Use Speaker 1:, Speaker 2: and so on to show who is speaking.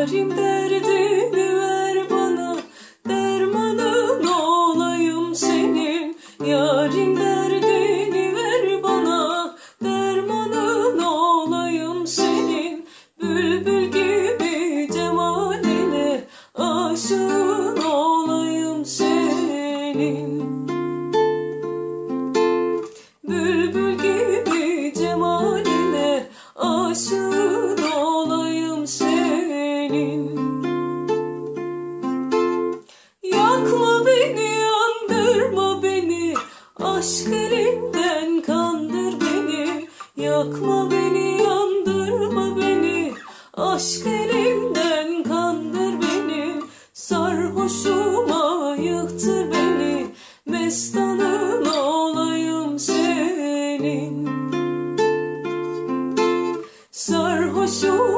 Speaker 1: Yarim derdini ver bana Dermanın olayım senin. Yarim derdini ver bana Dermanın olayım senin. Bülbül gibi cemaline Aşığın olayım senin. Bülbül gibi cemaline aşığın Aşk elinden kandır beni. Yakma beni yandırma beni. Aşk elimden kandır beni. Sarhoşuma yıktır beni. Mestanın olayım senin. Sarhoşum